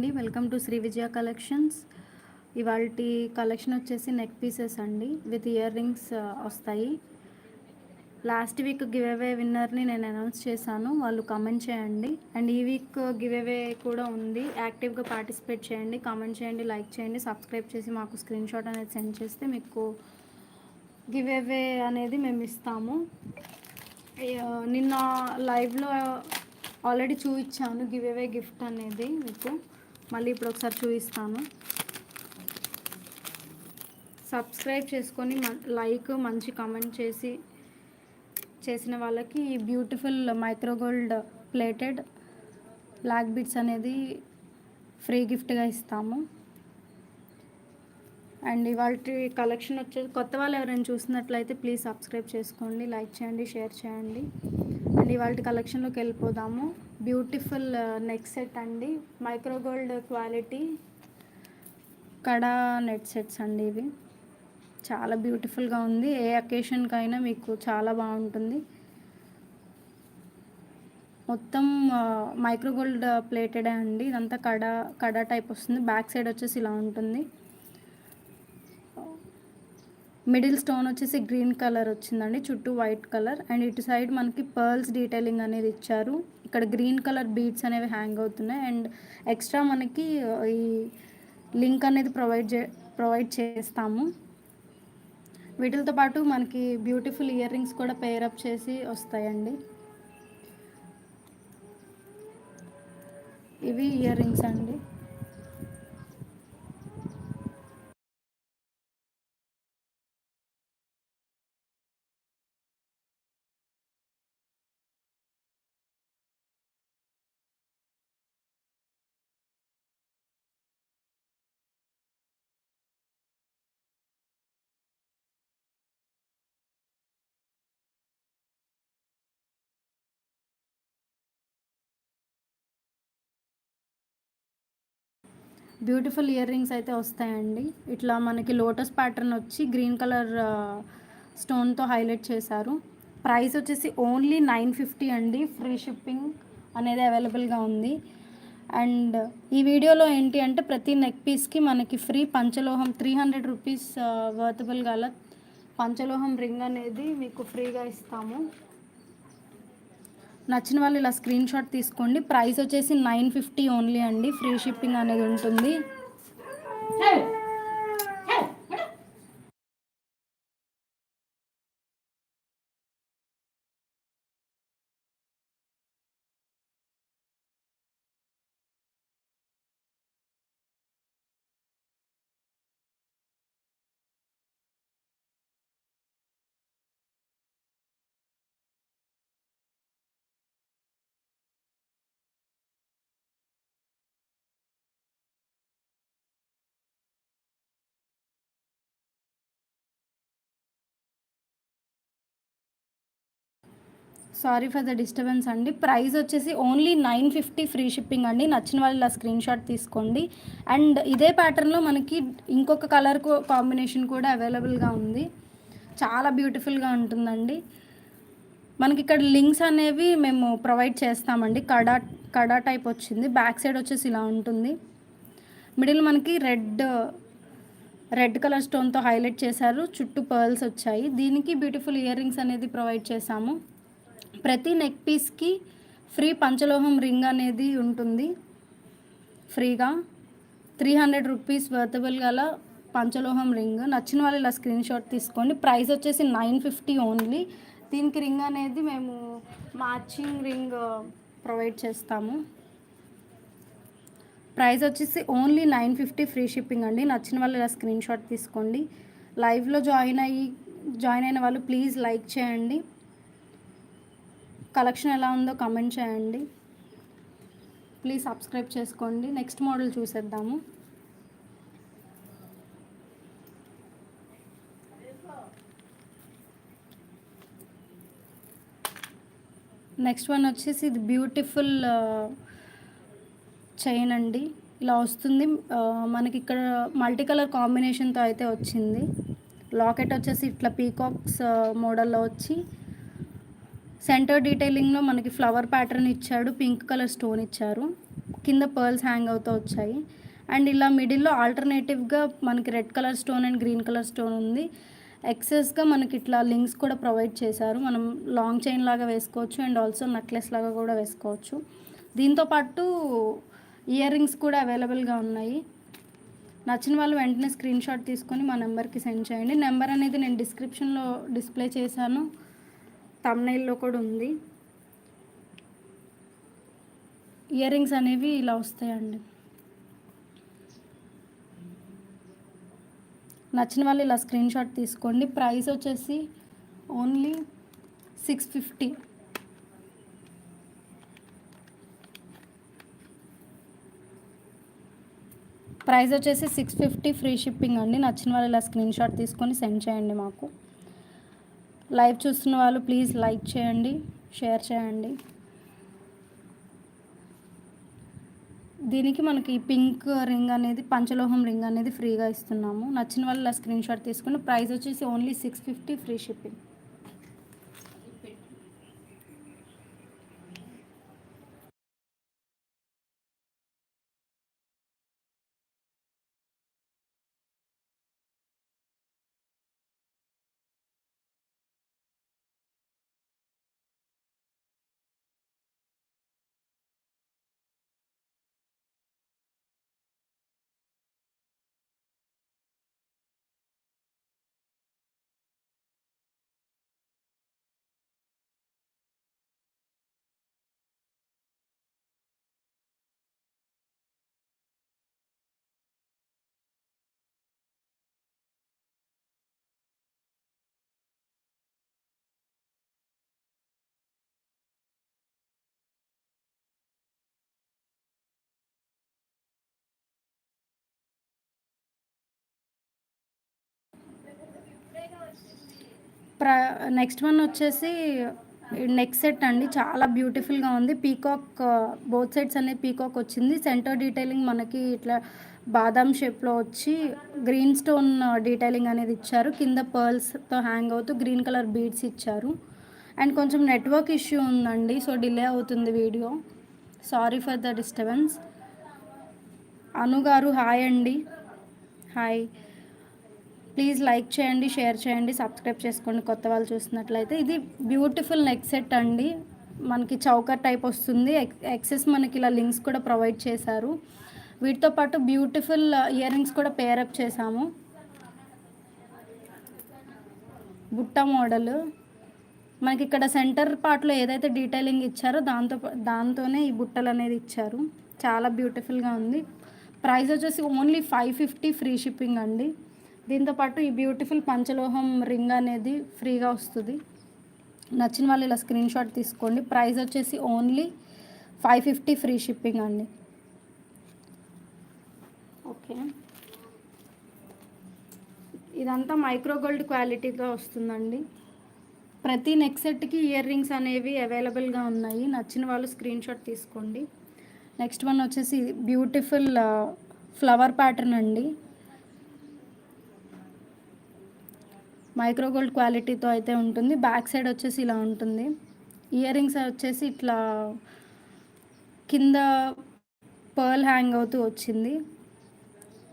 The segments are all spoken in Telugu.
అండి. Welcome to Shri Vijaya collections ఇవాళ కలెక్షన్ వచ్చేసి నెక్ పీసెస్ అండి. విత్ ఇయర్ రింగ్స్ వస్తాయి. లాస్ట్ వీక్ గివ్ అవే విన్నర్ని నేను అనౌన్స్ చేశాను. వాళ్ళు కమెంట్ చేయండి. అండ్ ఈ వీక్ గివ్ అవే కూడా ఉంది. యాక్టివ్గా పార్టిసిపేట్ చేయండి. కామెంట్ చేయండి లైక్ చేయండి సబ్స్క్రైబ్ చేసి మాకు స్క్రీన్ షాట్ అనేది సెండ్ చేస్తే మీకు గివ్ అవే అనేది మేము ఇస్తాము. నిన్న లైవ్లో ఆల్రెడీ చూపించాను. గివ్ అవే గిఫ్ట్ అనేది మీకు. మళ్ళీ ఇప్పుడు ఒకసారి చూపిస్తాను. సబ్స్క్రైబ్ చేసుకొని లైక్ మంచి కామెంట్ చేసి చేసిన వాళ్ళకి ఈ beautiful micro gold plated black beads అనేది ఫ్రీ గిఫ్ట్గా ఇస్తాము. అండ్ ఇవాళ కలెక్షన్ వచ్చేసి కొత్త వాళ్ళు ఎవరైనా చూసినట్లయితే ప్లీజ్ సబ్స్క్రైబ్ చేసుకోండి లైక్ చేయండి షేర్ చేయండి. అండ్ ఇవాళ కలెక్షన్లోకి వెళ్ళిపోదాము. బ్యూటిఫుల్ నెక్ సెట్ అండి. మైక్రోగోల్డ్ క్వాలిటీ కడా నెట్ సెట్స్ అండి ఇవి. చాలా బ్యూటిఫుల్గా ఉంది. ఏ అకేషన్కైనా మీకు చాలా బాగుంటుంది. మొత్తం మైక్రో గోల్డ్ ప్లేటెడే అండి. ఇదంతా కడా కడా టైప్ వస్తుంది. బ్యాక్ సైడ్ వచ్చేసి ఇలా ఉంటుంది. మిడిల్ స్టోన్ వచ్చేసి గ్రీన్ కలర్ వచ్చిందండి. చుట్టూ వైట్ కలర్. అండ్ ఇటు సైడ్ మనకి పర్ల్స్ డీటెయిలింగ్ అనేది ఇచ్చారు. ఇక్కడ గ్రీన్ కలర్ బీట్స్ అనేవి హ్యాంగ్ అవుతున్నాయి. అండ్ ఎక్స్ట్రా మనకి ఈ లింక్ అనేది ప్రొవైడ్ చే ప్రొవైడ్ చేస్తాము. వీటితో పాటు మనకి బ్యూటిఫుల్ ఇయర్ రింగ్స్ కూడా పేరప్ చేసి వస్తాయండి. ఇవి ఇయర్ రింగ్స్ అండి. బ్యూటిఫుల్ ఇయర్ రింగ్స్ అయితే వస్తాయండి. ఇట్లా మనకి లోటస్ ప్యాటర్న్ వచ్చి గ్రీన్ కలర్ స్టోన్తో హైలైట్ చేశారు. ప్రైస్ వచ్చేసి ఓన్లీ నైన్ ఫిఫ్టీ అండి. ఫ్రీ షిప్పింగ్ అనేది అవైలబుల్గా ఉంది. అండ్ ఈ వీడియోలో ఏంటి అంటే ప్రతి నెక్ పీస్కి మనకి ఫ్రీ పంచలోహం త్రీ హండ్రెడ్ రూపీస్ వర్తబుల్ గల పంచలోహం రింగ్ అనేది మీకు ఫ్రీగా ఇస్తాము. నచ్చిన వాళ్ళు ఇలా స్క్రీన్ షాట్ తీసుకోండి. ప్రైస్ వచ్చేసి నైన్ ఫిఫ్టీ ఓన్లీ అండి. ఫ్రీ షిప్పింగ్ అనేది ఉంటుంది. సారీ ఫర్ ద డిస్టర్బెన్స్ అండి. ప్రైస్ వచ్చేసి only nine fifty free shipping అండి. నచ్చిన వాళ్ళు ఇలా స్క్రీన్ షాట్ తీసుకోండి. అండ్ ఇదే ప్యాటర్న్లో మనకి ఇంకొక కలర్ కాంబినేషన్ కూడా అవైలబుల్గా ఉంది. చాలా బ్యూటిఫుల్గా ఉంటుందండి. మనకి ఇక్కడ లింక్స్ అనేవి మేము ప్రొవైడ్ చేస్తామండి. కడా కడా టైప్ వచ్చింది. బ్యాక్ సైడ్ వచ్చేసి ఇలా ఉంటుంది. మిడిల్ మనకి రెడ్ రెడ్ కలర్ స్టోన్తో హైలైట్ చేశారు. చుట్టూ పర్ల్స్ వచ్చాయి. దీనికి బ్యూటిఫుల్ ఇయర్ రింగ్స్ అనేది ప్రొవైడ్ చేశాము. ప్రతి నెక్ పీస్కి ఫ్రీ పంచలోహం రింగ్ అనేది ఉంటుంది. ఫ్రీగా త్రీ హండ్రెడ్ రూపీస్ వర్తబుల్ గల పంచలోహం రింగ్ నచ్చిన వాళ్ళు ఇలా స్క్రీన్ షాట్ తీసుకోండి. ప్రైస్ వచ్చేసి నైన్ ఫిఫ్టీ ఓన్లీ దీనికి రింగ్ అనేది మేము మ్యాచింగ్ రింగ్ ప్రొవైడ్ చేస్తాము. ప్రైస్ వచ్చేసి only nine fifty free shipping అండి. నచ్చిన వాళ్ళు ఇలా స్క్రీన్ షాట్ తీసుకోండి. లైవ్లో జాయిన్ అయ్యి జాయిన్ అయిన వాళ్ళు ప్లీజ్ లైక్ చేయండి. కలెక్షన్ ఎలా ఉందో కమెంట్ చేయండి. ప్లీజ్ సబ్స్క్రైబ్ చేసుకోండి. నెక్స్ట్ మోడల్ చూసేద్దాము. నెక్స్ట్ వన్ వచ్చేసి ఇది బ్యూటిఫుల్ చైన్ అండి. ఇలా వస్తుంది. మనకి ఇక్కడ మల్టీ కలర్ కాంబినేషన్తో అయితే వచ్చింది. లాకెట్ వచ్చేసి ఇట్లా పీకాక్స్ మోడల్లో వచ్చి సెంటర్ డీటెయిలింగ్లో మనకి ఫ్లవర్ ప్యాటర్న్ ఇచ్చాడు పింక్ కలర్ స్టోన్ ఇచ్చారు. కింద పర్ల్స్ హ్యాంగ్ అవుతూ వచ్చాయి. అండ్ ఇలా మిడిల్లో ఆల్టర్నేటివ్గా మనకి red colour stone and green colour stone ఉంది. ఎక్సెస్గా మనకి ఇట్లా లింక్స్ కూడా ప్రొవైడ్ చేశారు. మనం లాంగ్ చైన్ లాగా వేసుకోవచ్చు అండ్ ఆల్సో నెక్లెస్ లాగా కూడా వేసుకోవచ్చు. దీంతో పాటు ఇయర్ రింగ్స్ కూడా అవైలబుల్గా ఉన్నాయి. నచ్చిన వాళ్ళు వెంటనే స్క్రీన్ షాట్ తీసుకొని మా నెంబర్కి సెండ్ చేయండి. నెంబర్ అనేది నేను డిస్క్రిప్షన్లో డిస్ప్లే చేశాను. తమ్నైల్లో కూడా ఉంది. ఇయర్ రింగ్స్ అనేవి ఇలా వస్తాయండి. నచ్చిన వాళ్ళు ఇలా స్క్రీన్ షాట్ తీసుకోండి. ప్రైస్ వచ్చేసి ఓన్లీ సిక్స్ ఫిఫ్టీ. ప్రైస్ వచ్చేసి సిక్స్ ఫిఫ్టీ ఫ్రీ షిప్పింగ్ అండి. నచ్చిన వాళ్ళు ఇలా స్క్రీన్ షాట్ తీసుకొని సెండ్ చేయండి మాకు. లైవ్ చూస్తున్న వాళ్ళు ప్లీజ్ లైక్ చేయండి షేర్ చేయండి. దీనికి మనకి పింక్ రింగ్ అనేది పంచలోహం రింగ్ అనేది ఫ్రీగా ఇస్తున్నాము. నచ్చిన వాళ్ళు స్క్రీన్ షాట్ తీసుకుని ప్రైస్ వచ్చేసి only six fifty free shipping ప్ర నెక్స్ట్ వన్ వచ్చేసి నెక్ సెట్ అండి. చాలా బ్యూటిఫుల్గా ఉంది. పీకాక్ బోత్ సైడ్స్ అనేది పీకాక్ వచ్చింది. సెంటర్ డీటెయిలింగ్ మనకి ఇట్లా బాదాం షేప్లో వచ్చి గ్రీన్ స్టోన్ డీటెయిలింగ్ అనేది ఇచ్చారు. కింద పర్ల్స్తో హ్యాంగ్ అవుతూ గ్రీన్ కలర్ బీడ్స్ ఇచ్చారు. అండ్ కొంచెం నెట్వర్క్ ఇష్యూ ఉందండి సో డిలే అవుతుంది video sorry for the disturbance Anu గారు హాయ్ అండి. హాయ్ ప్లీజ్ లైక్ చేయండి షేర్ చేయండి సబ్స్క్రైబ్ చేసుకోండి కొత్త వాళ్ళు చూసినట్లయితే ఇది బ్యూటిఫుల్ నెక్ సెట్ అండి. మనకి చౌక టైప్ వస్తుంది. ఎక్సెస్ మనకి ఇలా లింక్స్ కూడా ప్రొవైడ్ చేశారు. వీటితో పాటు బ్యూటిఫుల్ ఇయర్ రింగ్స్ కూడా పేరప్ చేశాము. బుట్ట మోడల్. మనకి ఇక్కడ సెంటర్ పార్ట్లో ఏదైతే డీటెయిలింగ్ ఇచ్చారో దాంతో దాంతోనే ఈ బుట్టలు అనేది ఇచ్చారు. చాలా బ్యూటిఫుల్గా ఉంది. ప్రైస్ వచ్చేసి only five fifty free shipping అండి. దీంతోపాటు ఈ బ్యూటిఫుల్ పంచలోహం రింగ్ అనేది ఫ్రీగా వస్తుంది. నచ్చిన వాళ్ళు ఇలా స్క్రీన్ షాట్ తీసుకోండి. ప్రైస్ వచ్చేసి only five fifty free shipping అండి. ఓకే. ఇదంతా మైక్రో గోల్డ్ క్వాలిటీగా వస్తుందండి. ప్రతి నెక్ సెట్కి ఇయర్ రింగ్స్ అనేవి అవైలబుల్గా ఉన్నాయి. నచ్చిన వాళ్ళు స్క్రీన్ షాట్ తీసుకోండి. నెక్స్ట్ వన్ వచ్చేసి బ్యూటిఫుల్ ఫ్లవర్ ప్యాటర్న్ అండి. మైక్రో గోల్డ్ క్వాలిటీతో అయితే ఉంటుంది. బ్యాక్ సైడ్ వచ్చేసి ఇలా ఉంటుంది. ఇయర్ రింగ్స్ వచ్చేసి ఇట్లా కింద పర్ల్ హ్యాంగ్ అవుతూ వచ్చింది.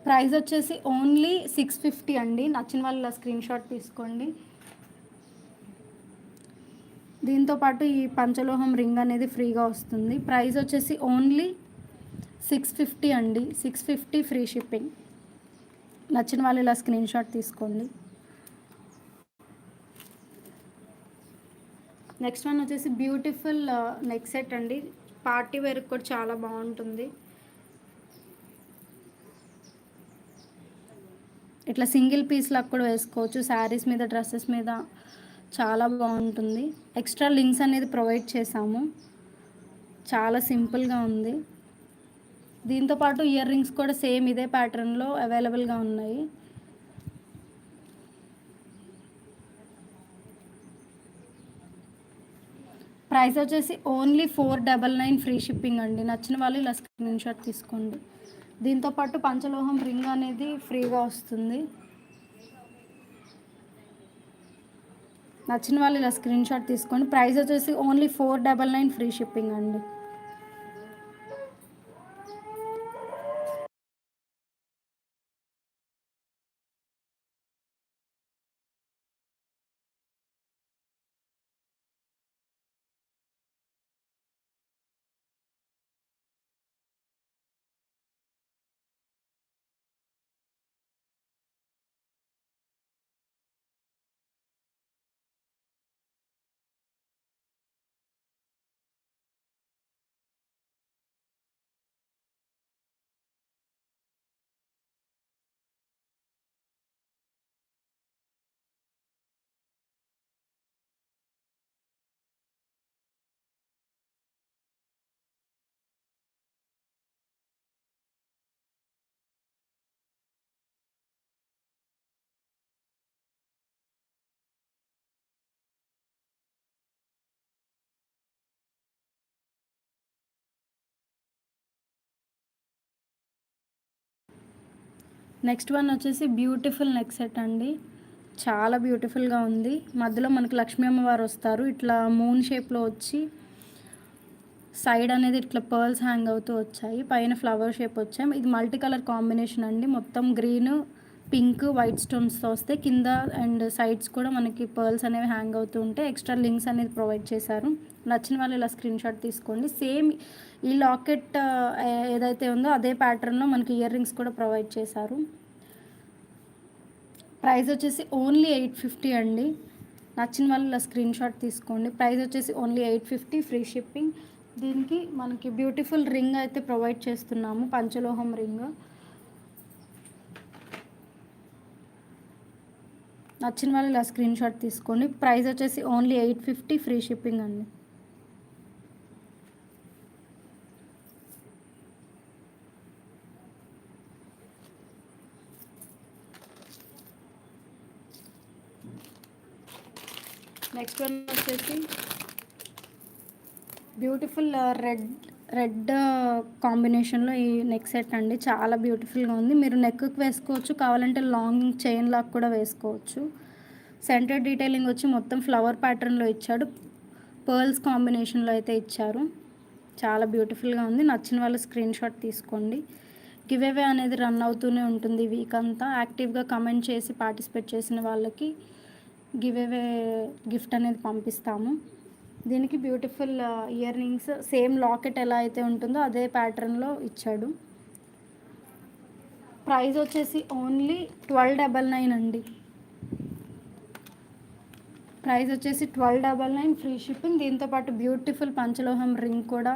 ప్రైస్ వచ్చేసి ఓన్లీ సిక్స్ ఫిఫ్టీ అండి. నచ్చిన వాళ్ళ స్క్రీన్ షాట్ తీసుకోండి. దీంతోపాటు ఈ పంచలోహం రింగ్ అనేది ఫ్రీగా వస్తుంది. ప్రైస్ వచ్చేసి ఓన్లీ సిక్స్ ఫిఫ్టీ అండి. Six fifty free shipping. నచ్చిన వాళ్ళు ఇలా స్క్రీన్ షాట్ తీసుకోండి. నెక్స్ట్ వన్ వచ్చేసి బ్యూటిఫుల్ నెక్ సెట్ అండి. పార్టీ వేర్ కూడా చాలా బాగుంటుంది. ఇట్లా సింగిల్ పీస్ లాగా కూడా వేసుకోవచ్చు. శారీస్ మీద డ్రెస్సెస్ మీద చాలా బాగుంటుంది. ఎక్స్ట్రా లింక్స్ అనేది ప్రొవైడ్ చేసాము చాలా సింపుల్గా ఉంది. దీంతోపాటు ఇయర్ రింగ్స్ కూడా సేమ్ ఇదే ప్యాటర్న్లో అవైలబుల్గా ఉన్నాయి. ప్రైస్ వచ్చేసి only four double nine free shipping అండి. నచ్చిన వాళ్ళు ఇలా స్క్రీన్ షాట్ తీసుకోండి. దీంతోపాటు పంచలోహం రింగ్ అనేది ఫ్రీగా వస్తుంది. నచ్చిన వాళ్ళు ఇలా స్క్రీన్ షాట్ తీసుకోండి. ప్రైస్ వచ్చేసి only four double nine free shipping అండి. నెక్స్ట్ వన్ వచ్చేసి బ్యూటిఫుల్ నెక్ సెట్ అండి. చాలా బ్యూటిఫుల్గా ఉంది. మధ్యలో మనకు లక్ష్మీ అమ్మవారు వస్తారు. ఇట్లా మూన్ షేప్లో వచ్చి సైడ్ అనేది ఇట్లా పర్ల్స్ హ్యాంగ్ అవుతూ వచ్చాయి. పైన ఫ్లవర్ షేప్ వచ్చాయి. ఇది మల్టీ కలర్ కాంబినేషన్ అండి. మొత్తం గ్రీన్ పింక్ వైట్ స్టోన్స్తో వస్తే కింద అండ్ సైడ్స్ కూడా మనకి పర్ల్స్ అనేవి హ్యాంగ్ అవుతూ ఉంటే ఎక్స్ట్రా లింక్స్ అనేది ప్రొవైడ్ చేశారు. నచ్చిన వాళ్ళు ఇలా స్క్రీన్ షాట్ తీసుకోండి. సేమ్ ఈ లాకెట్ ఏదైతే ఉందో అదే ప్యాటర్న్లో మనకి ఇయర్ రింగ్స్ కూడా ప్రొవైడ్ చేశారు. ప్రైస్ వచ్చేసి ఓన్లీ ఎయిట్ ఫిఫ్టీ అండి. నచ్చిన వాళ్ళు ఇలా స్క్రీన్ షాట్ తీసుకోండి. ప్రైస్ వచ్చేసి only eight fifty free shipping. దీనికి మనకి బ్యూటిఫుల్ రింగ్ అయితే ప్రొవైడ్ చేస్తున్నాము పంచలోహం రింగ్. నచ్చిన వాళ్ళు ఇలా స్క్రీన్ షాట్ తీసుకోండి. ప్రైస్ వచ్చేసి only eight fifty free shipping అండి. నెక్స్ట్ వన్ వచ్చేసి బ్యూటిఫుల్ రెడ్ uh, రెడ్ కాంబినేషన్లో ఈ నెక్ సెట్ అండి. చాలా బ్యూటిఫుల్గా ఉంది. మీరు నెక్కి వేసుకోవచ్చు. కావాలంటే లాంగ్ చైన్ లాక్ కూడా వేసుకోవచ్చు. సెంటర్ డీటెయిలింగ్ వచ్చి మొత్తం ఫ్లవర్ ప్యాటర్న్లో ఇచ్చాడు. పర్ల్స్ కాంబినేషన్లో అయితే ఇచ్చారు. చాలా బ్యూటిఫుల్గా ఉంది. నచ్చిన వాళ్ళు స్క్రీన్ షాట్ తీసుకోండి. గివ్ అవే అనేది రన్ అవుతూనే ఉంటుంది వీక్ అంతా. యాక్టివ్గా కమెంట్ చేసి పార్టిసిపేట్ చేసిన వాళ్ళకి గివ్ అవే గిఫ్ట్ అనేది పంపిస్తాము. దీనికి beautiful earrings same locket ఎలా అయితే ఉంటుందో అదే ప్యాటర్న్లో ఇచ్చాడు. ప్రైస్ వచ్చేసి ఓన్లీ ట్వెల్వ్ డబల్ నైన్ అండి. ప్రైస్ వచ్చేసి twelve double nine free shipping. దీంతోపాటు బ్యూటిఫుల్ పంచలోహం రింగ్ కూడా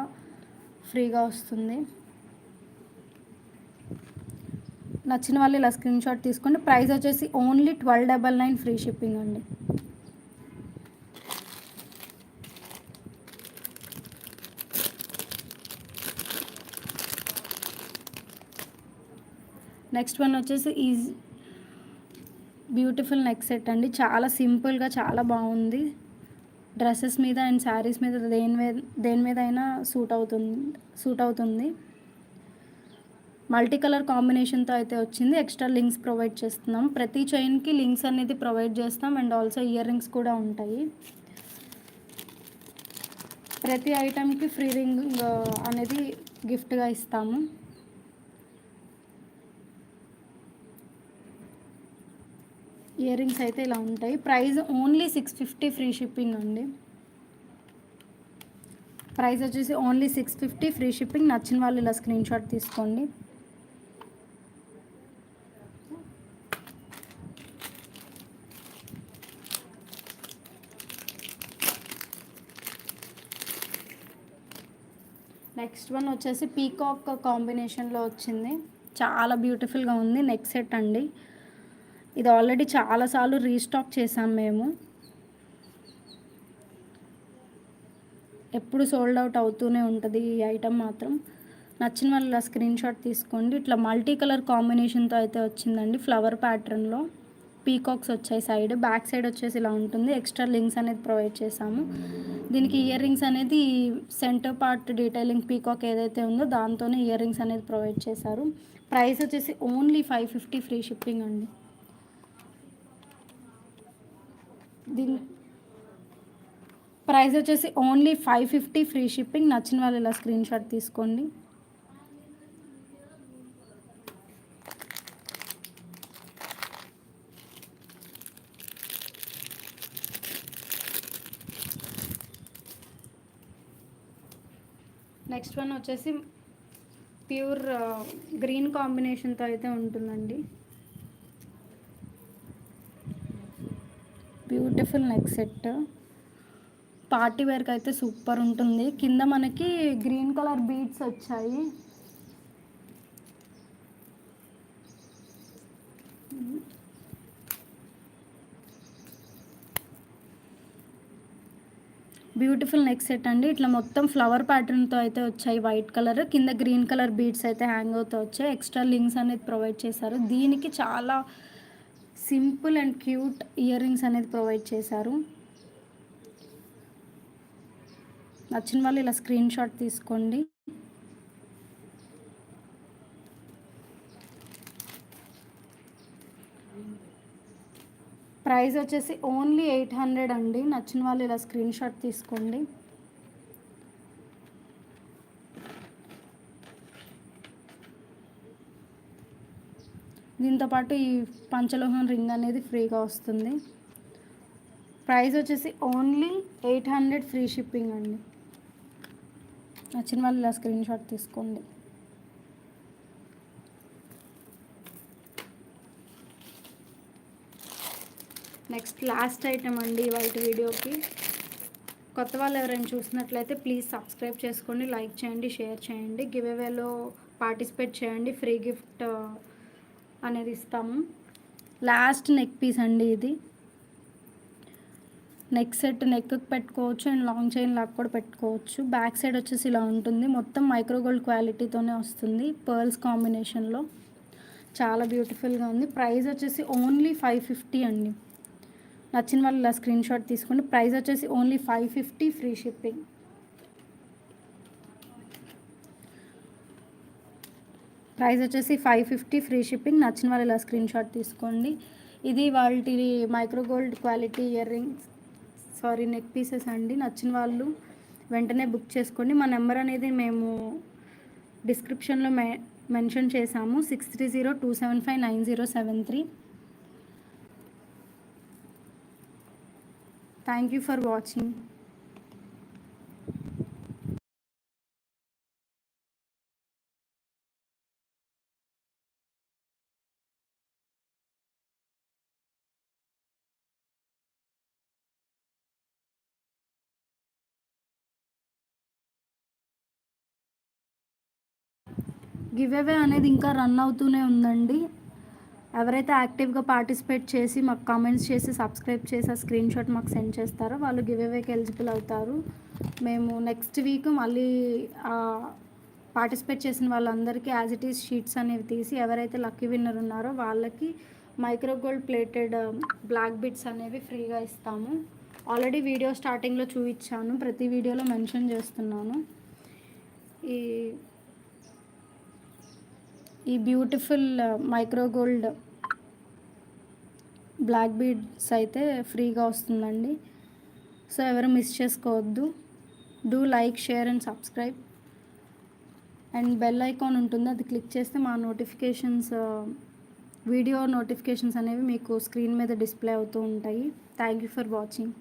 ఫ్రీగా వస్తుంది. నచ్చిన వాళ్ళు ఇలా స్క్రీన్ షాట్ తీసుకోండి. ప్రైస్ వచ్చేసి only twelve double nine free shipping అండి. నెక్స్ట్ వన్ వచ్చేసి ఈజ్ బ్యూటిఫుల్ నెక్ సెట్ అండి. చాలా సింపుల్గా చాలా బాగుంది. డ్రెస్సెస్ మీద అండ్ శారీస్ మీద దేని మీద దేని మీద అయినా సూట్ అవుతుంది సూట్ అవుతుంది. మల్టీ కలర్ కాంబినేషన్తో అయితే వచ్చింది. ఎక్స్ట్రా లింక్స్ ప్రొవైడ్ చేస్తున్నాం. ప్రతి చైన్కి లింక్స్ అనేది ప్రొవైడ్ చేస్తాం అండ్ ఆల్సో ఇయర్ రింగ్స్ కూడా ఉంటాయి. ప్రతి ఐటెంకి ఫ్రీ రింగ్ అనేది గిఫ్ట్గా ఇస్తాము. ఇయర్ రింగ్స్ అయితే ఇలా ఉంటాయి. Price only six fifty free shipping అండి. ప్రైస్ వచ్చేసి only six fifty free shipping. నచ్చిన వాళ్ళు ఇలా స్క్రీన్ షాట్ తీసుకోండి. నెక్స్ట్ వన్ వచ్చేసి పీకాక్ కాంబినేషన్లో వచ్చింది. చాలా బ్యూటిఫుల్గా ఉంది. నెక్ సెట్ అండి. ఇది ఆల్రెడీ చాలాసార్లు రీస్టాక్ చేసాం మేము. ఎప్పుడు సోల్డ్ అవుట్ అవుతూనే ఉంటుంది ఈ ఐటమ్ మాత్రం. నచ్చిన వాళ్ళ స్క్రీన్ షాట్ తీసుకోండి. ఇట్లా మల్టీ కలర్ కాంబినేషన్తో అయితే వచ్చిందండి ఫ్లవర్ ప్యాటర్న్లో. పీకాక్స్ వచ్చాయి సైడ్ బ్యాక్ సైడ్ వచ్చేసి ఇలా ఉంటుంది. ఎక్స్ట్రా లింక్స్ అనేది ప్రొవైడ్ చేసాము. దీనికి ఇయర్ రింగ్స్ అనేది సెంటర్ పార్ట్ డీటెయిలింగ్ పీకాక్ ఏదైతే ఉందో దాంతోనే ఇయర్ రింగ్స్ అనేది ప్రొవైడ్ చేశారు. ప్రైస్ వచ్చేసి only five fifty free shipping అండి. దీని ప్రైస్ వచ్చేసి only five fifty free shipping. నచ్చిన వాళ్ళు ఇలా స్క్రీన్ షాట్ తీసుకోండి. నెక్స్ట్ వన్ వచ్చేసి ప్యూర్ గ్రీన్ కాంబినేషన్తో అయితే ఉంటుందండి. Beautiful neck set. పార్టీ వేర్కి అయితే సూపర్ ఉంటుంది. కింద మనకి గ్రీన్ కలర్ బీడ్స్ వచ్చాయి. బ్యూటిఫుల్ నెక్ సెట్ అండి. ఇట్లా మొత్తం ఫ్లవర్ ప్యాటర్న్తో అయితే వచ్చాయి వైట్ కలర్. కింద గ్రీన్ కలర్ బీడ్స్ అయితే హ్యాంగ్ అవుతూ వచ్చాయి. ఎక్స్ట్రా లింక్స్ అనేది ప్రొవైడ్ చేశారు. దీనికి చాలా simple and cute earrings అనేది ప్రొవైడ్ చేశారు. నచ్చిన వాళ్ళు ఇలా స్క్రీన్ షాట్ తీసుకోండి. ప్రైస్ వచ్చేసి ఓన్లీ ఎయిట్ హండ్రెడ్ అండి. నచ్చిన వాళ్ళు ఇలా స్క్రీన్ షాట్ తీసుకోండి. దీంతోపాటు ఈ పంచలోహం రింగ్ అనేది ఫ్రీగా వస్తుంది. ప్రైస్ వచ్చేసి only eight hundred free shipping అండి. నచ్చిన వాళ్ళు ఇలా స్క్రీన్ షాట్ తీసుకోండి. నెక్స్ట్ లాస్ట్ ఐటమ్ అండి వైట్ వీడియోకి. కొత్త వాళ్ళు ఎవరైనా చూసినట్లయితే ప్లీజ్ సబ్స్క్రైబ్ చేసుకోండి లైక్ చేయండి షేర్ చేయండి గివ్ అవేలో పార్టిసిపేట్ చేయండి. ఫ్రీ గిఫ్ట్ అనేది ఇస్తాము. లాస్ట్ నెక్ పీస్ అండి ఇది. నెక్ సెట్ నెక్కి పెట్టుకోవచ్చు అండ్ లాంగ్ చైన్ లాగా కూడా పెట్టుకోవచ్చు. బ్యాక్ సైడ్ వచ్చేసి ఇలా ఉంటుంది. మొత్తం మైక్రోగోల్డ్ క్వాలిటీతోనే వస్తుంది పర్ల్స్ కాంబినేషన్లో చాలా బ్యూటిఫుల్గా ఉంది. ప్రైస్ వచ్చేసి ఓన్లీ ఫైవ్ ఫిఫ్టీ అండి. నచ్చిన వాళ్ళు ఇలా స్క్రీన్ షాట్ తీసుకోండి. ప్రైస్ వచ్చేసి only five fifty free shipping price వచ్చేసి ఫైవ్ ఫిఫ్టీ ఫ్రీ షిప్పింగ్. నచ్చిన వాళ్ళు ఇలా స్క్రీన్ షాట్ తీసుకోండి. ఇది వాళ్ళ micro gold quality earrings sorry neck pieces అండి. నచ్చిన వాళ్ళు వెంటనే బుక్ చేసుకోండి. మా నెంబర్ అనేది మేము డిస్క్రిప్షన్లో మె మెన్షన్ చేశాము. Six three zero two seven five nine zero seven three. Thank you for watching. Giveaway అనేది ఇంకా రన్ అవుతూనే ఉందండి. ఎవరైతే యాక్టివ్గా పార్టిసిపేట్ చేసి మాకు కామెంట్స్ చేసి సబ్స్క్రైబ్ చేసి ఆ స్క్రీన్ షాట్ మాకు సెండ్ చేస్తారో వాళ్ళు గివ్ అవేకి ఎలిజిబుల్ అవుతారు. మేము నెక్స్ట్ వీక్ మళ్ళీ పార్టిసిపేట్ చేసిన వాళ్ళందరికీ యాజ్ ఇట్ ఈస్ షీట్స్ అనేవి తీసి ఎవరైతే లక్కీ విన్నర్ ఉన్నారో వాళ్ళకి micro gold plated black beads అనేవి ఫ్రీగా ఇస్తాము. ఆల్రెడీ వీడియో స్టార్టింగ్లో చూపించాను. ప్రతి వీడియోలో మెన్షన్ చేస్తున్నాను. ఈ ఈ beautiful micro gold black beads అయితే ఫ్రీగా వస్తుందండి. సో ఎవరు మిస్ చేసుకోవద్దు. Do like share and subscribe. And bell icon ఉంటుంది అది క్లిక్ చేస్తే మా నోటిఫికేషన్స్ వీడియో నోటిఫికేషన్స్ అనేవి మీకు స్క్రీన్ మీద డిస్ప్లే అవుతూ ఉంటాయి. Thank you for watching.